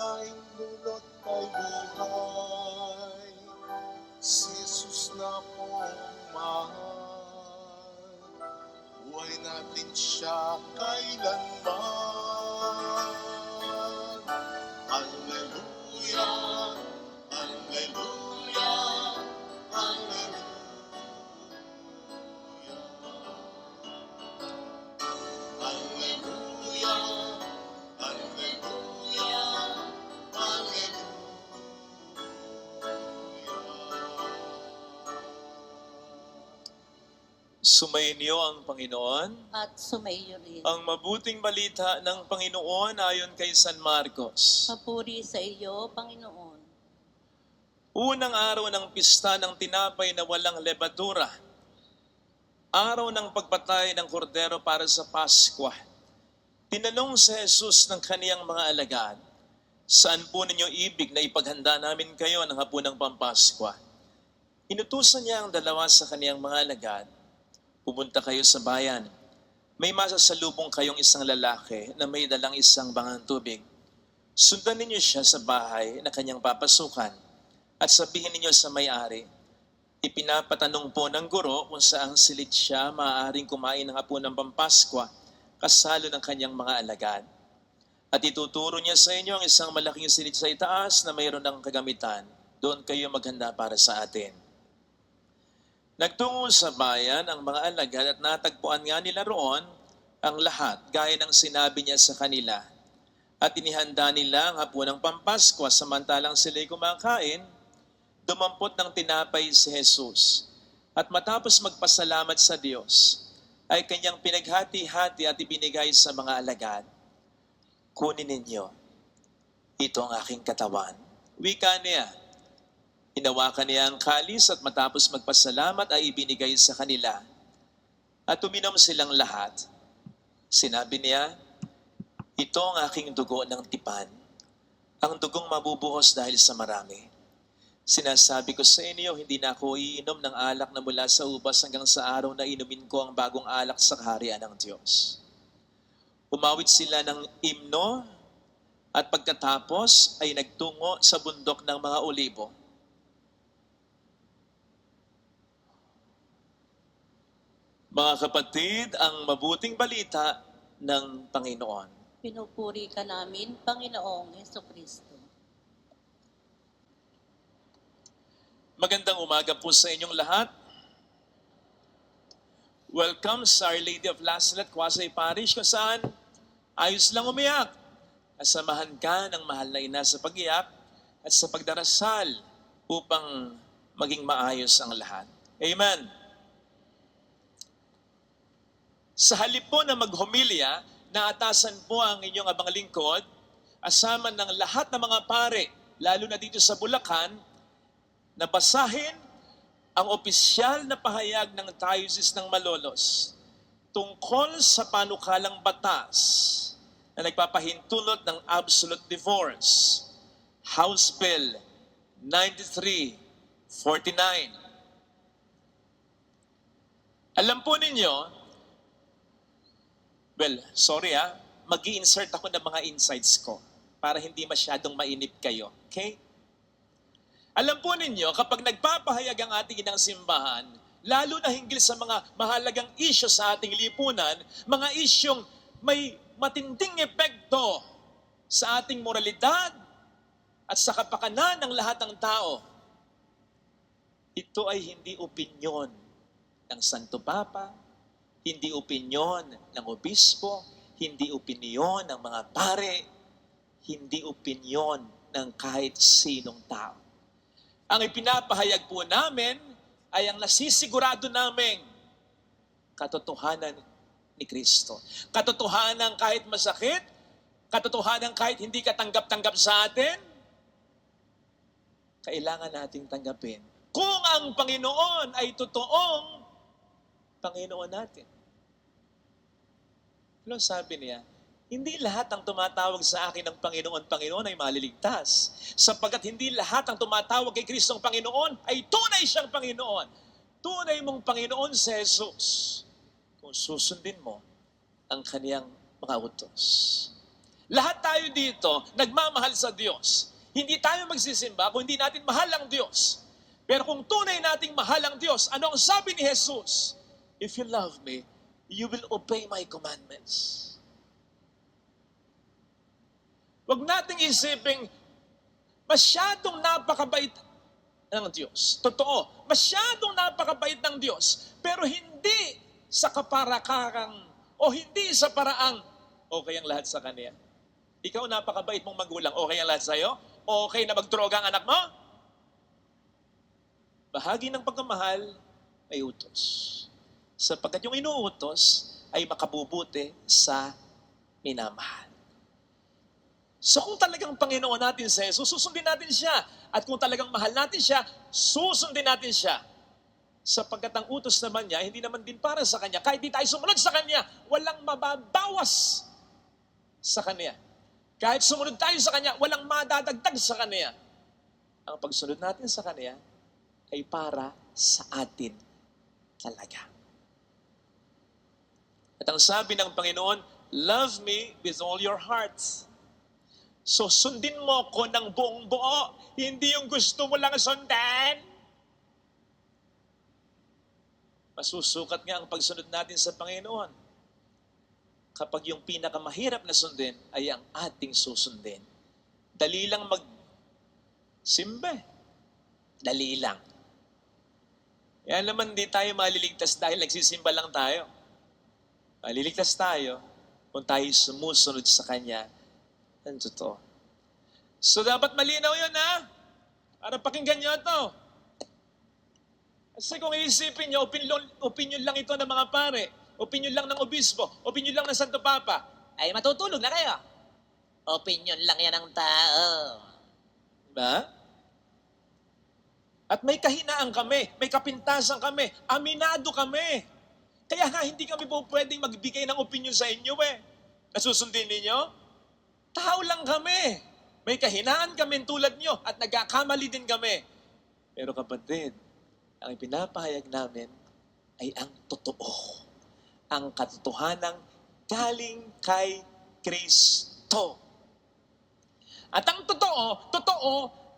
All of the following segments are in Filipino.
tanging dulot ay buhay. Si Jesus na pong mahal. Buhay natin siya kailanman. Sumainyo ang Panginoon. at sumayo rin. Ang mabuting balita ng Panginoon ayon kay San Marcos. Papuri sa iyo, Panginoon. Unang araw ng pista ng tinapay na walang lebadura. Araw ng pagpatay ng kordero para sa Paskwa. Tinanong si Jesus ng kaniyang mga alagad, Saan po ninyo ibig na ipaghanda namin kayo ng hapunang pampaskwa? Inutusan niya ang dalawa sa kaniyang mga alagad, Pumunta kayo sa bayan. May masasalubong kayong isang lalaki na may dalang isang bangang tubig. Sundan ninyo siya sa bahay na kanyang papasukan at sabihin ninyo sa may-ari, ipinapatanong po ng guro kung saang silid siya maaaring kumain ng hapon ng pampaskwa kasalo ng kanyang mga alagad. At ituturo niya sa inyo ang isang malaking silid sa itaas na mayroon ng kagamitan. Doon kayo maghanda para sa atin. Nagtungo sa bayan ang mga alagad at natagpuan nga nila roon ang lahat gaya ng sinabi niya sa kanila. At inihanda nila ang hapon ng pampaskwa samantalang sila'y kumakain, dumampot ng tinapay si Jesus. At matapos magpasalamat sa Diyos, ay kanyang pinaghati-hati at ibinigay sa mga alagad. Kunin ninyo, ito ang aking katawan. Wika niya, Hinawakan niya ang kalis at matapos magpasalamat ay ibinigay sa kanila. At uminom silang lahat. Sinabi niya, ito ang aking dugo ng tipan, ang dugong mabubuhos dahil sa marami. Sinasabi ko sa inyo, hindi na ako iinom ng alak na mula sa ubas hanggang sa araw na inumin ko ang bagong alak sa kaharian ng Diyos. Umawit sila ng imno at pagkatapos ay nagtungo sa bundok ng mga olibo. Mga kapatid, ang mabuting balita ng Panginoon. Pinupuri ka namin, Panginoong Yeso Kristo. Magandang umaga po sa inyong lahat. Welcome sa Our Lady of Lasalet, Quasay Parish, kung saan ayos lang umiyak. Kasamahan ka ng mahal na ina sa pag-iyak at sa pagdarasal upang maging maayos ang lahat. Amen. Sa halip po na maghumilya, naatasan po ang inyong abang lingkod, asama ng lahat ng mga pare, lalo na dito sa Bulacan, na basahin ang opisyal na pahayag ng Diocese ng Malolos tungkol sa panukalang batas na nagpapahintulot ng absolute divorce. House Bill 9349. Alam po ninyo, Well, sorry ah, mag insert ako ng mga insights ko para hindi masyadong mainip kayo. Okay? Alam po ninyo, kapag nagpapahayag ang ating inang simbahan, lalo na hinggil sa mga mahalagang isyo sa ating lipunan, mga isyong may matinding epekto sa ating moralidad at sa kapakanan ng lahat ng tao, ito ay hindi opinyon ng Santo Papa, hindi opinyon ng obispo, hindi opinyon ng mga pare, hindi opinyon ng kahit sinong tao. Ang ipinapahayag po namin ay ang nasisigurado naming katotohanan ni Kristo. Katotohanan kahit masakit, katotohanan kahit hindi katanggap-tanggap sa atin, kailangan nating tanggapin. Kung ang Panginoon ay totoong Panginoon natin. Ano sabi niya? Hindi lahat ng tumatawag sa akin ng Panginoon, Panginoon ay maliligtas. Sapagkat hindi lahat ng tumatawag kay Kristo ang Panginoon ay tunay siyang Panginoon. Tunay mong Panginoon si Jesus. Kung susundin mo ang kaniyang mga utos. Lahat tayo tayo dito nagmamahal sa Diyos, hindi tayo magsisimba kung hindi natin mahal ang Diyos. Pero kung tunay nating mahal ang Diyos, ano ang sabi ni Jesus? If you love me, you will obey my commandments. Huwag nating isiping masyadong napakabait ng Diyos. Totoo, masyadong napakabait ng Diyos, pero hindi sa kaparakarang o hindi sa paraang okay ang lahat sa Kanya. Ikaw napakabait mong magulang, okay ang lahat sa'yo? Okay na magdroga ang anak mo? Bahagi ng pagmamahal ay utos. Sapagkat yung inuutos ay makabubuti sa minamahal. So kung talagang Panginoon natin si Jesus, susundin natin siya. At kung talagang mahal natin siya, susundin natin siya. Sapagkat ang utos naman niya, hindi naman din para sa Kanya. Kahit di tayo sumunod sa Kanya, walang mababawas sa Kanya. Kahit sumunod tayo sa Kanya, walang madadagdag sa Kanya. Ang pagsunod natin sa Kanya ay para sa atin talaga. At ang sabi ng Panginoon, Love me with all your hearts. So sundin mo ko ng buong buo, hindi yung gusto mo lang sundan. Masusukat nga ang pagsunod natin sa Panginoon. Kapag yung pinakamahirap na sundin ay ang ating susundin. Dali lang mag simba. Dali lang. Kaya naman di tayo maliligtas dahil nagsisimba lang tayo. Maliligtas tayo kung tayo sumusunod sa Kanya ng totoo. So dapat malinaw yun ha? Para pakinggan nyo ito. Kasi kung iisipin nyo, opinion, opinion lang ito ng mga pare, opinion lang ng obispo, opinion lang ng Santo Papa, ay matutulog na kayo. Opinion lang yan ng tao. Diba? At may kahinaan kami, may kapintasan kami, aminado kami. Kaya nga hindi kami po pwedeng magbigay ng opinion sa inyo eh. Nasusundin ninyo? Tao lang kami. May kahinaan kami tulad nyo at nagkakamali din kami. Pero kapatid, ang ipinapahayag namin ay ang totoo. Ang katotohanang galing kay Kristo. At ang totoo, totoo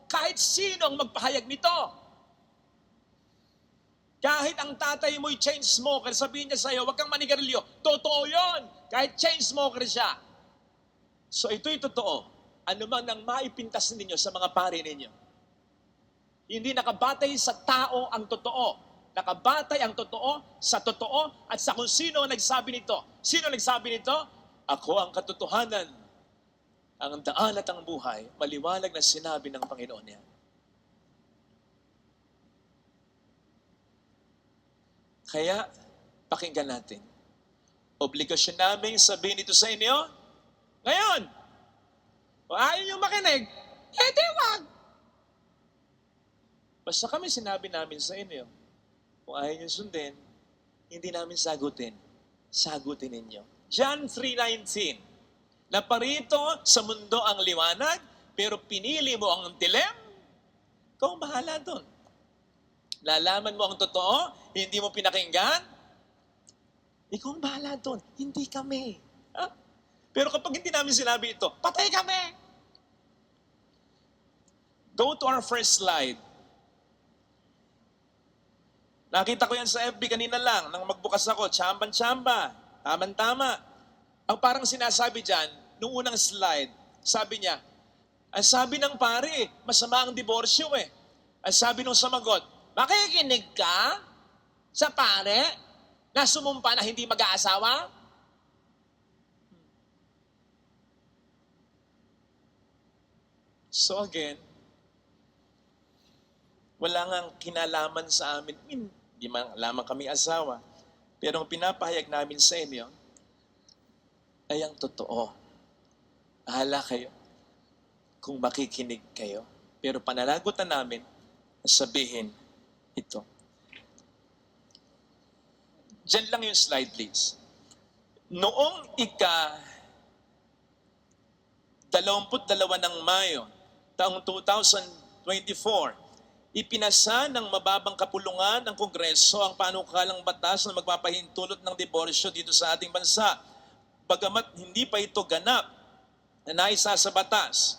kahit sino ang magpahayag nito. Kahit ang tatay mo'y chain smoker, sabihin niya sa'yo, huwag kang manigarilyo. Totoo yon Kahit chain smoker siya. So ito'y totoo. Ano man ang maipintas ninyo sa mga pari ninyo. Hindi nakabatay sa tao ang totoo. Nakabatay ang totoo sa totoo at sa kung sino nagsabi nito. Sino nagsabi nito? Ako ang katotohanan. Ang daan at ang buhay, maliwanag na sinabi ng Panginoon niya. Kaya, pakinggan natin. Obligasyon namin sabihin ito sa inyo. Ngayon, kung ayaw nyo makinig, eh di wag. Basta kami sinabi namin sa inyo, kung ayaw nyo sundin, hindi namin sagutin. Sagutin ninyo. John 3.19 Naparito sa mundo ang liwanag, pero pinili mo ang dilim. Ikaw bahala doon. Lalaman mo ang totoo, hindi mo pinakinggan, ikaw ang bahala doon, hindi kami. Ha? Pero kapag hindi namin sinabi ito, patay kami! Go to our first slide. Nakita ko yan sa FB kanina lang, nang magbukas ako, tsamban-tsamba, taman-tama. Ang parang sinasabi dyan, nung unang slide, sabi niya, ang sabi ng pare, masama ang diborsyo eh. Ang sabi nung samagot, makikinig ka sa pare na sumumpa na hindi mag-aasawa? So again, wala nga kinalaman sa amin. Hindi man lamang kami asawa. Pero ang pinapahayag namin sa inyo ay ang totoo. Bahala kayo kung makikinig kayo. Pero pananagutan namin na sabihin ito. Diyan lang yung slide, please. Noong ika 22 ng Mayo, taong 2024, ipinasa ng mababang kapulungan ng Kongreso ang panukalang batas na magpapahintulot ng diborsyo dito sa ating bansa. Bagamat hindi pa ito ganap, na naisa sa batas.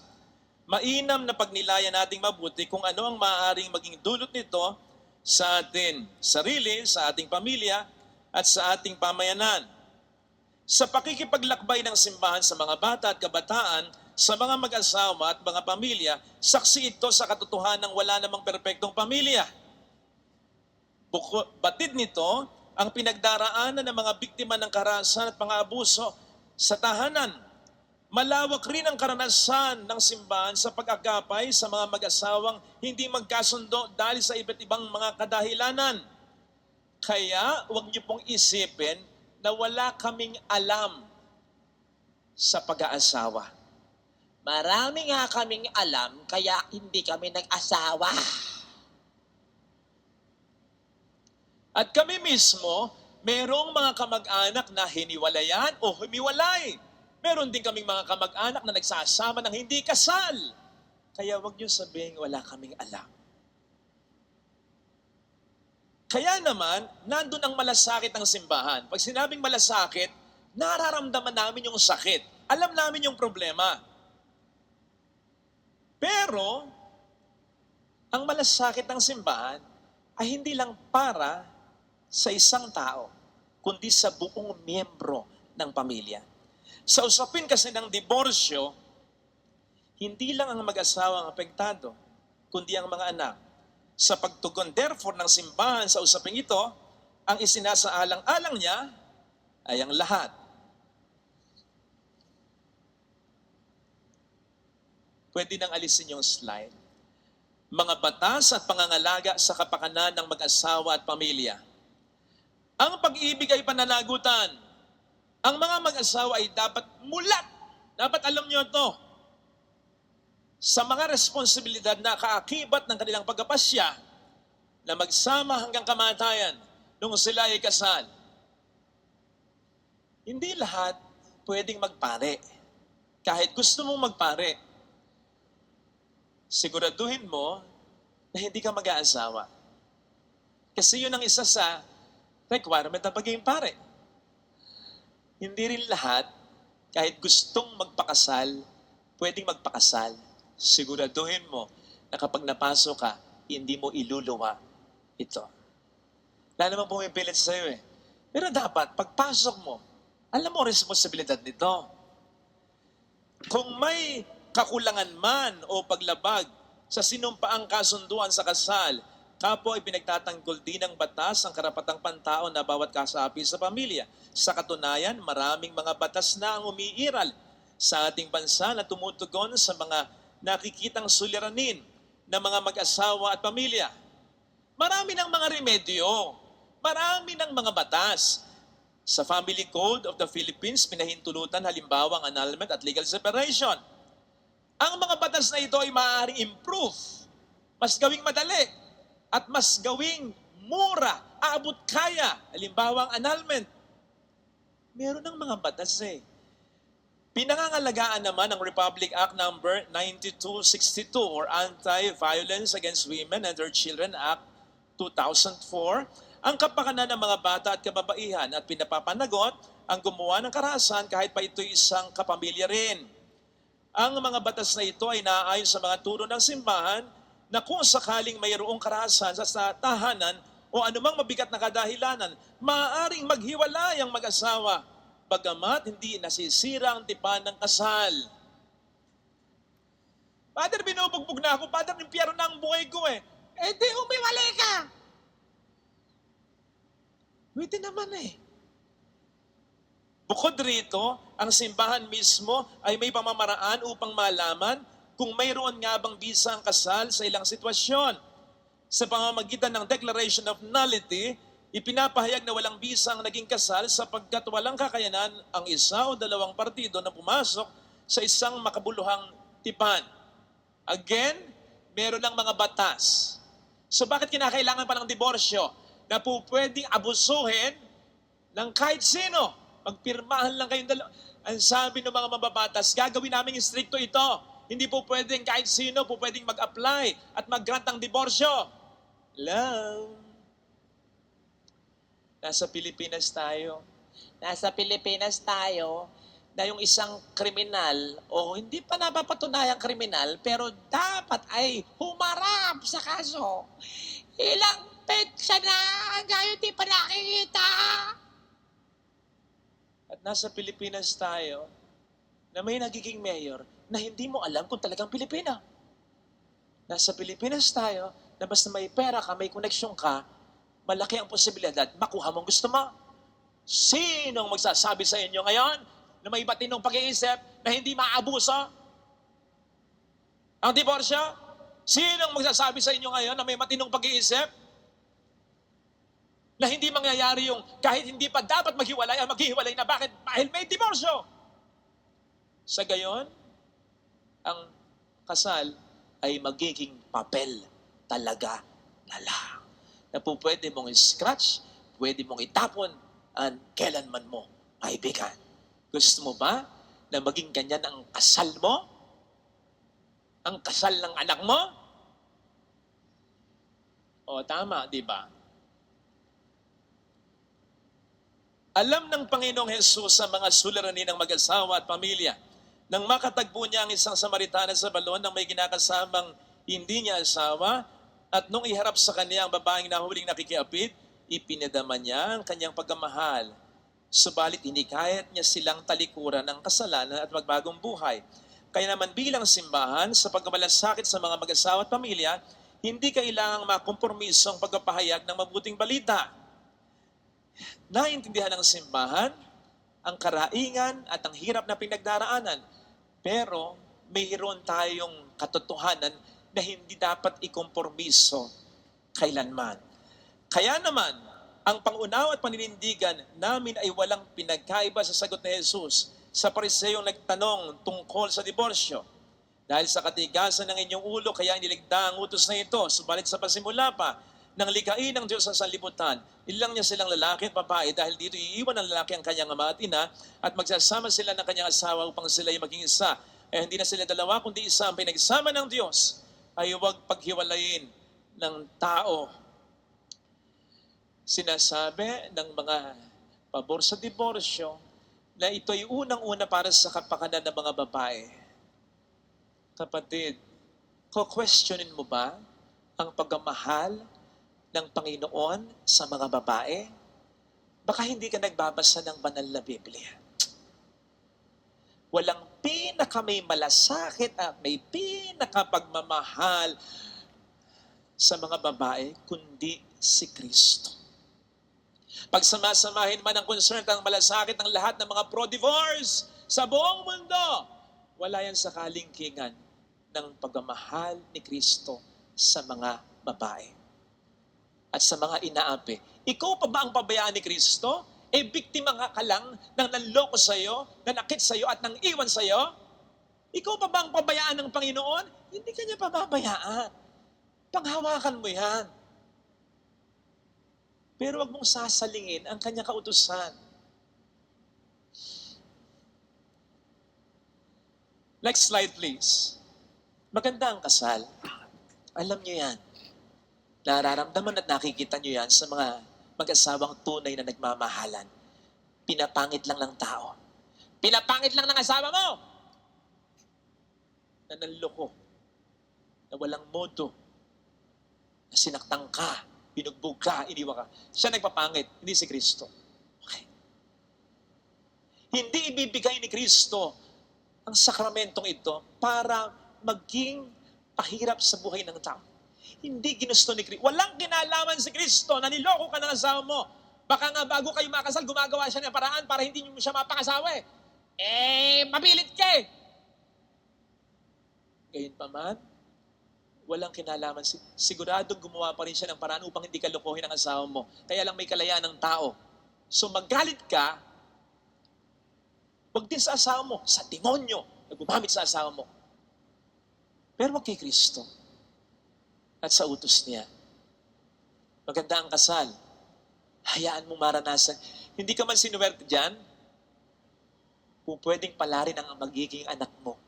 Mainam na pagnilayan nating mabuti kung ano ang maaaring maging dulot nito sa atin sarili, sa ating pamilya, at sa ating pamayanan. Sa pakikipaglakbay ng simbahan sa mga bata at kabataan, sa mga mag-asawa at mga pamilya, saksi ito sa katotohanan ng wala namang perpektong pamilya. Buko, batid nito ang pinagdaraanan ng mga biktima ng karahasan at mga abuso sa tahanan. Malawak rin ang karanasan ng simbahan sa pag-agapay sa mga mag-asawang hindi magkasundo dahil sa iba't ibang mga kadahilanan. Kaya huwag niyo pong isipin na wala kaming alam sa pag-aasawa. Marami nga kaming alam, kaya hindi kami nag-asawa. At kami mismo, merong mga kamag-anak na hiniwalayan o humiwalay. Meron din kaming mga kamag-anak na nagsasama ng hindi kasal. Kaya wag niyo sabihin wala kaming alam. Kaya naman, nandun ang malasakit ng simbahan. Pag sinabing malasakit, nararamdaman namin yung sakit. Alam namin yung problema. Pero, ang malasakit ng simbahan ay hindi lang para sa isang tao, kundi sa buong miyembro ng pamilya. Sa usapin kasi ng diborsyo, hindi lang ang mag-asawa ang apektado, kundi ang mga anak. Sa pagtugon therefore ng simbahan sa usaping ito, ang isinasaalang-alang niya ay ang lahat. Pwede nang alisin yung slide. Mga batas at pangangalaga sa kapakanan ng mag-asawa at pamilya. Ang pag-ibig ay pananagutan. Ang mga mag-asawa ay dapat mulat. Dapat alam nyo ito. Sa mga responsibilidad na kaakibat ng kanilang pagkapasya na magsama hanggang kamatayan nung sila ay kasal. Hindi lahat pwedeng magpare. Kahit gusto mong magpare, siguraduhin mo na hindi ka mag-aasawa. Kasi yun ang isa sa requirement ng pagiging pare. Hindi rin lahat, kahit gustong magpakasal, pwedeng magpakasal. Siguraduhin mo na kapag napasok ka, hindi mo iluluwa ito. Wala namang pumipilit sa iyo eh. Pero dapat, pagpasok mo, alam mo responsibilidad nito. Kung may kakulangan man o paglabag sa sinumpaang kasunduan sa kasal, kapwa ay pinagtatanggol din ng batas ang karapatang pantao na bawat kasapi sa pamilya. Sa katunayan, maraming mga batas na ang umiiral sa ating bansa na tumutugon sa mga nakikitang suliranin ng mga mag-asawa at pamilya. Marami ng mga remedyo, marami ng mga batas. Sa Family Code of the Philippines, pinahintulutan halimbawa ang annulment at legal separation. Ang mga batas na ito ay maaaring improve, mas gawing madali, at mas gawing mura, aabot kaya. Halimbawa ang annulment. Meron ng mga batas eh. Pinangangalagaan naman ng Republic Act number 9262 or Anti-Violence Against Women and Their Children Act 2004 ang kapakanan ng mga bata at kababaihan at pinapapanagot ang gumawa ng karahasan kahit pa ito isang kapamilya rin. Ang mga batas na ito ay naaayon sa mga turo ng simbahan na kung sakaling mayroong karahasan sa tahanan o anumang mabigat na kadahilanan, maaaring maghiwalay ang mag-asawa, bagamat hindi nasisira ang tipan ng kasal. Father, binubugbog na ako. Father, impyero na ang buhay ko eh. Eh di, umiwalay ka. Pwede naman eh. Bukod rito, ang simbahan mismo ay may pamamaraan upang malaman kung mayroon nga bang bisa ang kasal sa ilang sitwasyon. Sa pamamagitan ng Declaration of Nullity, ipinapahayag na walang bisa ang naging kasal sapagkat walang kakayanan ang isa o dalawang partido na pumasok sa isang makabuluhang tipan. Again, meron ng mga batas. So bakit kinakailangan pa ng diborsyo? Na po pwedeng abusuhin ng kahit sino. Magpirmahan lang kayong dalawa. Ang sabi ng mga mababatas, gagawin namin stricto ito. Hindi po pwedeng kahit sino po pwedeng mag-apply at mag-grant ng diborsyo. Love. Nasa Pilipinas tayo. Nasa Pilipinas tayo, na yung isang kriminal o hindi pa napapatunayang kriminal pero dapat ay humarap sa kaso. Ilang petsa na hanggang hindi pa nakikita. At nasa Pilipinas tayo na may nagiging mayor na hindi mo alam kung talagang Pilipina. Nasa Pilipinas tayo na basta may pera ka, may koneksyon ka, malaki ang posibilidad makuha mong gusto mo. Sinong magsasabi sa inyo ngayon na may batinong pag-iisip na hindi maabuso? Ang diborsyo? Sinong magsasabi sa inyo ngayon na may matinong pag-iisip? Na hindi mangyayari yung kahit hindi pa dapat maghiwalay, ang maghihiwalay na bakit? Dahil may diborsyo. Sa gayon, ang kasal ay magiging papel talaga na lang. Na po pwede mong scratch, pwede mong itapon, at kailanman mo maibigan. Gusto mo ba na maging ganyan ang kasal mo? Ang kasal ng anak mo? O tama, di ba? Alam ng Panginoong Hesus sa mga suliranin ng mag-asawa at pamilya nang makatagpo niya ang isang Samaritana sa balon nang may kinakasamang hindi niya asawa at nung iharap sa kanya ang babaeng nahuling nakikiapid, ipinadama niya ang kanyang pagkamahal. Subalit hindi kahit niya silang talikuran ng kasalanan at magbagong buhay. Kaya naman bilang simbahan, sa pagkamalasakit sa mga mag-asawa at pamilya, hindi kailangang makompromiso ang pagpapahayag ng mabuting balita. Naintindihan ng simbahan ang karaingan at ang hirap na pinagdaraanan. Pero mayroon tayong katotohanan na hindi dapat ikompromiso kailanman. Kaya naman, ang pangunawa at paninindigan namin ay walang pinagkaiba sa sagot ni Jesus sa pariseyong nagtanong tungkol sa diborsyo. Dahil sa katigasan ng inyong ulo, kaya iniligda ang utos na ito. Subalit sa pasimula pa, nang ligain ng Diyos sa sanlibutan, ilang niya silang lalaki at babae dahil dito iiwan ng lalaki ang kanyang ama at ina at magsasama sila ng kanyang asawa upang sila ay maging isa. Eh hindi na sila dalawa kundi isa ang pinagsama ng Diyos ay huwag paghiwalayin ng tao. Sinasabi ng mga pabor sa diborsyo na ito ay unang-una para sa kapakanan ng mga babae. Kapatid, ko-questionin mo ba ang pagmamahal ng Panginoon sa mga babae? Baka hindi ka nagbabasa ng banal na Biblia. Walang pinaka may malasakit at may pinakapagmamahal sa mga babae kundi si Kristo. Pag samasamahin man ang concern at ang malasakit ng lahat ng mga pro-divorce sa buong mundo, wala yan sa kalingkingan ng pagmamahal ni Kristo sa mga babae at sa mga inaapi. Ikaw pa ba ang pabayaan ni Kristo? E biktima nga ka lang ng nanloko sa iyo, nanakit sa iyo at nang iwan sa iyo? Ikaw pa ba ang pabayaan ng Panginoon? Hindi ka niya pababayaan. Panghawakan mo yan. Pero wag mong sasalingin ang kanyang kautusan. Next slide, please. Maganda ang kasal. Alam niyo yan. Nararamdaman at nakikita niyo yan sa mga mag-asawang tunay na nagmamahalan. Pinapangit lang ng tao. Pinapangit lang ng asawa mo! Na nanloko. Na walang modo. Na sinaktan ka. Binugbog ka. Iniwan ka. Siya nagpapangit. Hindi si Kristo. Okay. Hindi ibibigay ni Kristo ang sakramentong ito para maging pahirap sa buhay ng tao. Hindi ginusto ni Kristo. Walang kinalaman si Kristo na niloko ka ng asawa mo. Baka nga bago kayo makasal, gumagawa siya ng paraan para hindi mo siya mapakasawa eh. Eh, mabilit ka eh. Gayun pa man, walang kinalaman. Si- Siguradong gumawa pa rin siya ng paraan upang hindi ka lokohin ang asawa mo. Kaya lang may kalayaan ng tao. So magalit ka, wag din sa asawa mo, sa demonyo na gumamit sa asawa mo. Pero wag kay Kristo at sa utos niya. Maganda ang kasal. Hayaan mo maranasan. Hindi ka man sinuwerte dyan, kung pwedeng palarin ang magiging anak mo.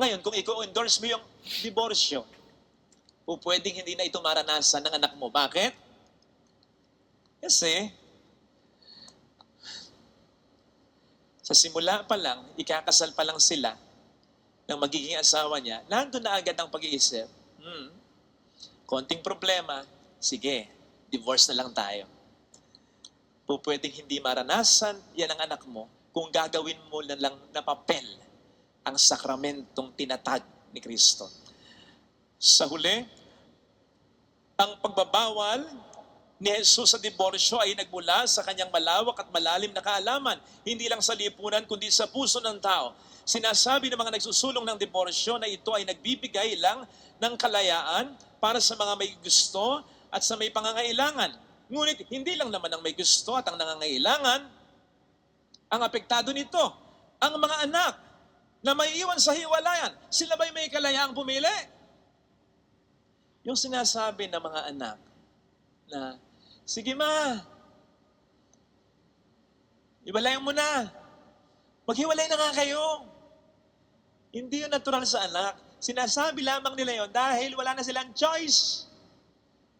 Ngayon, kung i-endorse mo yung diborsyo, kung pwedeng hindi na ito maranasan ng anak mo. Bakit? Kasi, Sa simula pa lang, ikakasal pa lang sila ng magiging asawa niya, nandun na agad ang pag-iisip, hmm, konting problema, sige, divorce na lang tayo. Po pwedeng hindi maranasan yan ang anak mo kung gagawin mo na lang na papel ang sakramentong tinatag ni Kristo. Sa huli, ang pagbabawal ni Jesus sa diborsyo ay nagmula sa kanyang malawak at malalim na kaalaman, hindi lang sa lipunan kundi sa puso ng tao. Sinasabi ng mga nagsusulong ng diborsyo na ito ay nagbibigay lang ng kalayaan para sa mga may gusto at sa may pangangailangan. Ngunit hindi lang naman ang may gusto at ang nangangailangan ang apektado nito. Ang mga anak na may iwan sa hiwalayan, sila ba'y may kalayaang pumili? Yung sinasabi ng mga anak na, sige ma, ibalayan mo na. Maghiwalay na nga kayo. Hindi yun natural sa anak. Sinasabi lamang nila yon dahil wala na silang choice.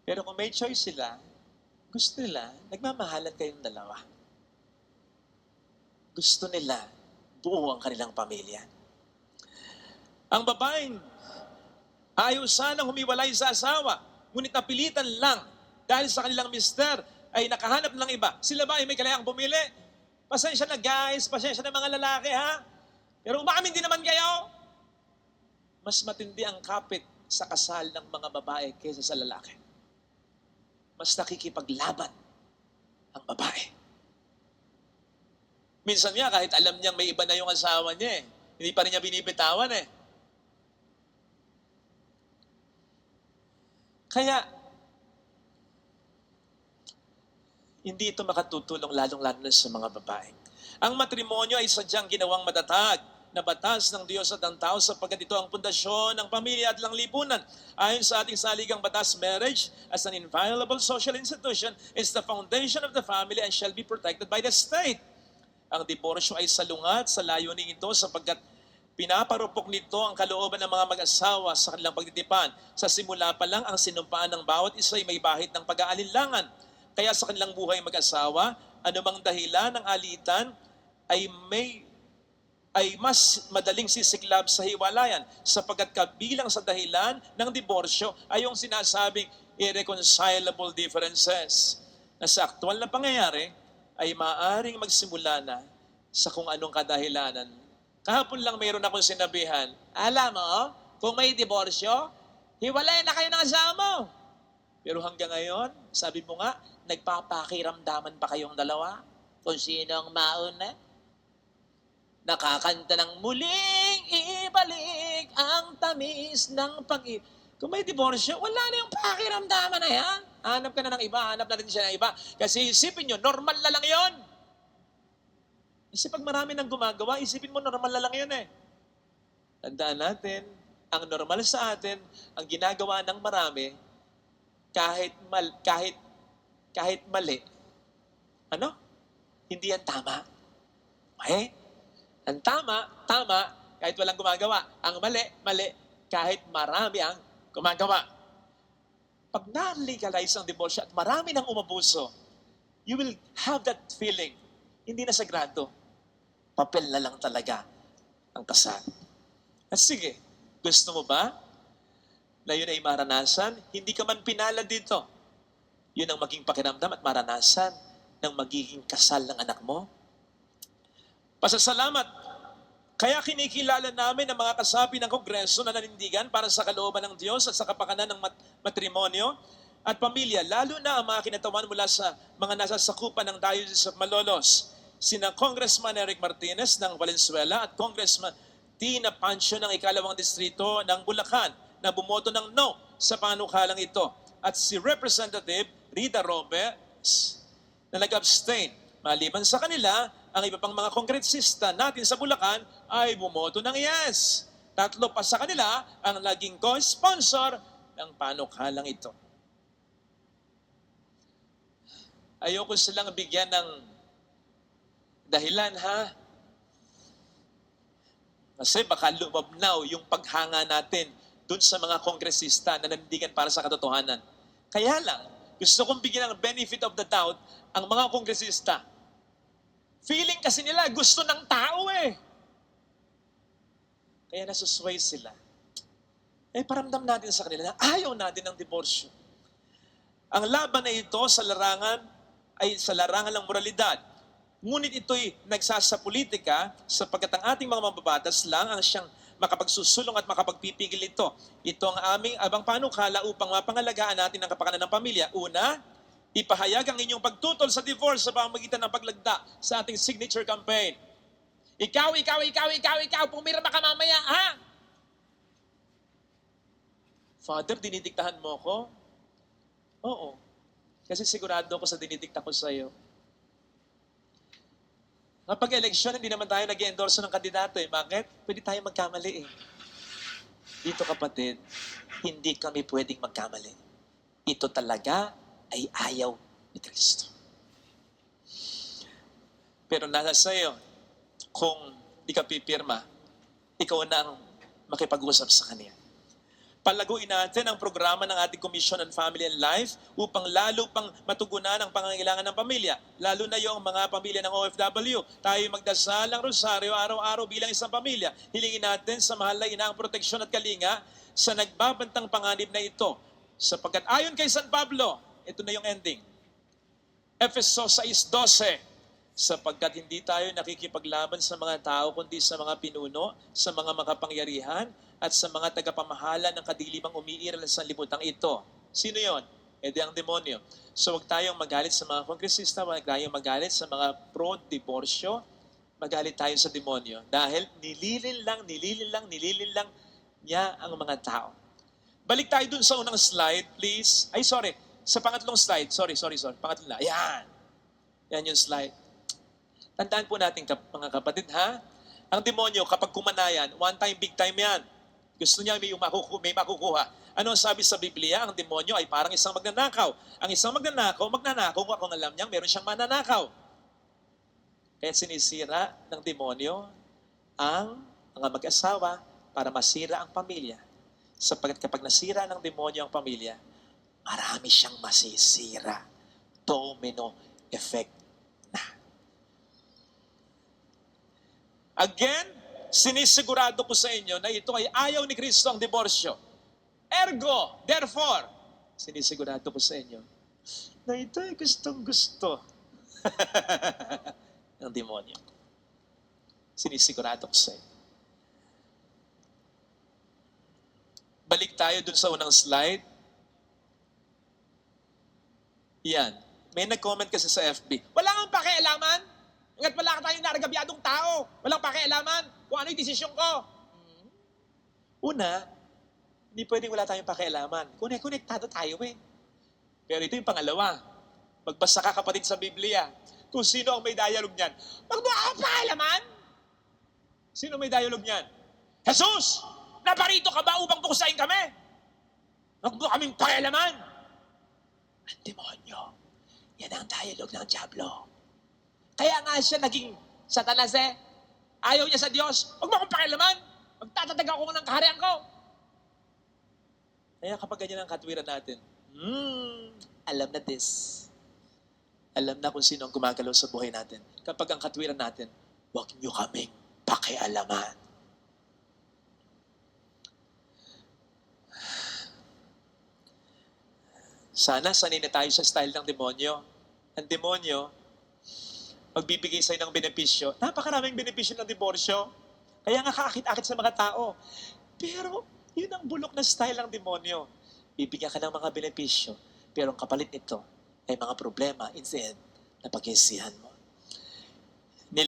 Pero kung may choice sila, gusto nila, nagmamahalan kayong dalawa. Gusto nila, buo ang kanilang pamilya. Ang babaeng ayaw sanang humiwalay sa asawa, ngunit napilitan lang dahil sa kanilang mister ay nakahanap ng iba. Sila ba ay may kalayaang bumili? Pasensya na guys, pasensya na mga lalaki ha. Pero umamin din naman kayo. Mas matindi ang kapit sa kasal ng mga babae kaysa sa lalaki. Mas nakikipaglaban ang babae. Minsan nga, kahit alam niyang may iba na yung asawa niya eh, hindi pa rin niya binibitawan eh. Kaya, hindi ito makatutulong lalong-lalo na sa mga babae. Ang matrimonyo ay sadyang ginawang matatag na batas ng Diyos at ng tao sapagkat ito ang pundasyon ng pamilya at lang lipunan. Ayon sa ating saligang batas, marriage as an inviolable social institution is the foundation of the family and shall be protected by the state. Ang diborsyo ay salungat sa layunin ito sapagkat pinaparupok nito ang kalooban ng mga mag-asawa sa kanilang pagtitipan. Sa simula pa lang, ang sinumpaan ng bawat isa ay may bahid ng pag-aalinlangan. Kaya sa kanilang buhay mag-asawa, anumang dahilan ng alitan ay may ay mas madaling sisiklab sa hiwalayan sapagkat kabilang sa dahilan ng diborsyo ay yung sinasabing irreconcilable differences na sa aktual na pangyayari ay maaring magsimula na sa kung anong kadahilanan. Kahapon lang mayroon akong sinabihan, alam mo, kung may diborsyo, hiwalay na kayo ng asawa mo. Pero hanggang ngayon, sabi mo nga, nagpapakiramdaman pa kayong dalawa kung sino ang mauna. Nakakanta ng muling ibalik ang tamis ng pag Kung may diborsyo, wala na yung pakiramdaman na yan. Hanap ka na ng iba, hanap na rin siya ng iba. Kasi isipin nyo, normal na lang yon. Kasi pag marami nang gumagawa, isipin mo normal na lang yun eh. Tandaan natin, ang normal sa atin, ang ginagawa ng marami, kahit mal, kahit kahit mali, ano? Hindi yan tama. Okay? Ang tama, tama, kahit walang gumagawa. Ang mali, mali, kahit marami ang gumagawa. Pag na-legalize ang divorce at marami nang umabuso, you will have that feeling. Hindi na sagrado. Papel na lang talaga ang kasal. At sige, gusto mo ba na yun ay maranasan? Hindi ka man pinala dito. Yun ang maging pakiramdam at maranasan ng magiging kasal ng anak mo. Pasasalamat. Kaya kinikilala namin ang mga kasapi ng Kongreso na nanindigan para sa kalooban ng Diyos at sa kapakanan ng mat- matrimonyo at pamilya, lalo na ang mga kinatawan mula sa mga nasa sakupan ng Diocese of Malolos. Sina Congressman Eric Martinez ng Valenzuela at Congressman Tina Pancho ng ikalawang distrito ng Bulacan na bumoto ng no sa panukalang ito. At si Representative Rita Roberts na nag-abstain. Maliban sa kanila, ang iba pang mga kongresista natin sa Bulacan ay bumoto ng yes. Tatlo pa sa kanila ang naging co-sponsor ng panukalang ito. Ayoko silang bigyan ng dahilan ha. Kasi baka lumabnaw yung paghanga natin dun sa mga kongresista na nandigan para sa katotohanan. Kaya lang, gusto kong bigyan ng benefit of the doubt ang mga kongresista Feeling kasi nila gusto ng tao eh. Kaya nasusway sila. Eh paramdam natin sa kanila na ayaw natin ng diborsyo. Ang laban na ito sa larangan ay sa larangan ng moralidad. Ngunit ito'y nagsasapolitika sapagkat ang ating mga mababatas lang ang siyang makapagsusulong at makapagpipigil ito. Ito ang aming abang panukala upang mapangalagaan natin ang kapakanan ng pamilya. Una, ipahayag ang inyong pagtutol sa divorce sa pamamagitan ng paglagda sa ating signature campaign. Ikaw, ikaw, ikaw, ikaw, ikaw, pumirma ka mamaya, ha? Father, dinidiktahan mo ko? Oo. Kasi sigurado ako sa dinidikta ko sa iyo. Kapag eleksyon, hindi naman tayo nag endorse ng kandidato eh. Bakit? Pwede tayo magkamali eh. Dito kapatid, hindi kami pwedeng magkamali. Ito talaga ay ayaw ni Kristo. Pero nasa sa iyo, kung di ka pipirma, ikaw na ang makipag-usap sa Kanya. Palaguin natin ang programa ng ating Commission on Family and Life upang lalo pang matugunan ang pangangailangan ng pamilya, lalo na yung mga pamilya ng OFW. Tayo magdasal ng rosaryo araw-araw bilang isang pamilya. Hilingin natin sa mahal na ina ang proteksyon at kalinga sa nagbabantang panganib na ito. Sapagkat ayon kay San Pablo, ito na yung ending. Efeso 6.12 sapagkat hindi tayo nakikipaglaban sa mga tao kundi sa mga pinuno, sa mga makapangyarihan, at sa mga tagapamahala ng kadilimang umiiral sa libutang ito. Sino yon? E di ang demonyo. So huwag tayong magalit sa mga kongresista, huwag tayong magalit sa mga pro-diborsyo, magalit tayo sa demonyo. Dahil nililin lang, nililin lang, nililin lang niya ang mga tao. Balik tayo dun sa unang slide, please. Ay, sorry. Sa pangatlong slide. Sorry, sorry, sorry. Pangatlo na. Ayan. Yan yung slide. Tandaan po natin, mga kapatid, ha? Ang demonyo, kapag kumanayan, one time, big time yan. Gusto niya may, makuku- may makukuha. Ano ang sabi sa Biblia? Ang demonyo ay parang isang magnanakaw. Ang isang magnanakaw, magnanakaw kung alam niya, meron siyang mananakaw. Kaya sinisira ng demonyo ang mga mag-asawa para masira ang pamilya. Sapagkat kapag nasira ng demonyo ang pamilya, marami siyang masisira. Domino effect Again, sinisigurado ko sa inyo na ito ay ayaw ni Kristo ang diborsyo. Ergo, therefore, sinisigurado ko sa inyo na ito ay gustong gusto ng demonyo. Sinisigurado ko sa inyo. Balik tayo dun sa unang slide. Yan. May nag-comment kasi sa FB. Wala kang pakialaman. Hanggat wala ka tayong naragabyadong tao. Walang pakialaman kung ano yung desisyon ko. Una, hindi pwedeng wala tayong pakialaman. Kune, konektado tayo eh. Pero ito yung pangalawa. Magbasa ka kapatid sa Biblia. Kung sino ang may dialogue niyan. Akong pakialaman. Sino may dialogue niyan? Jesus! Naparito ka ba upang pukusain kami? Mo kaming pakialaman. Ang demonyo. Yan ang dialogue ng Diablo. Kaya nga siya naging satanas eh. Ayaw niya sa Diyos. Huwag mo akong pakialaman. Magtatatag ako ng kaharian ko. Kaya kapag ganyan ang katwiran natin, hmm, alam na this. Alam na kung sino ang gumagalaw sa buhay natin. Kapag ang katwiran natin, huwag niyo kaming pakialaman. Sana sanay na tayo sa style ng demonyo. Ang demonyo, magbibigay sa'yo ng benepisyo. Napakaraming benepisyo ng diborsyo. Kaya nga kaakit-akit sa mga tao. Pero, yun ang bulok na style ng demonyo. Bibigyan ka ng mga benepisyo, pero ang kapalit nito ay mga problema in the end na pag mo.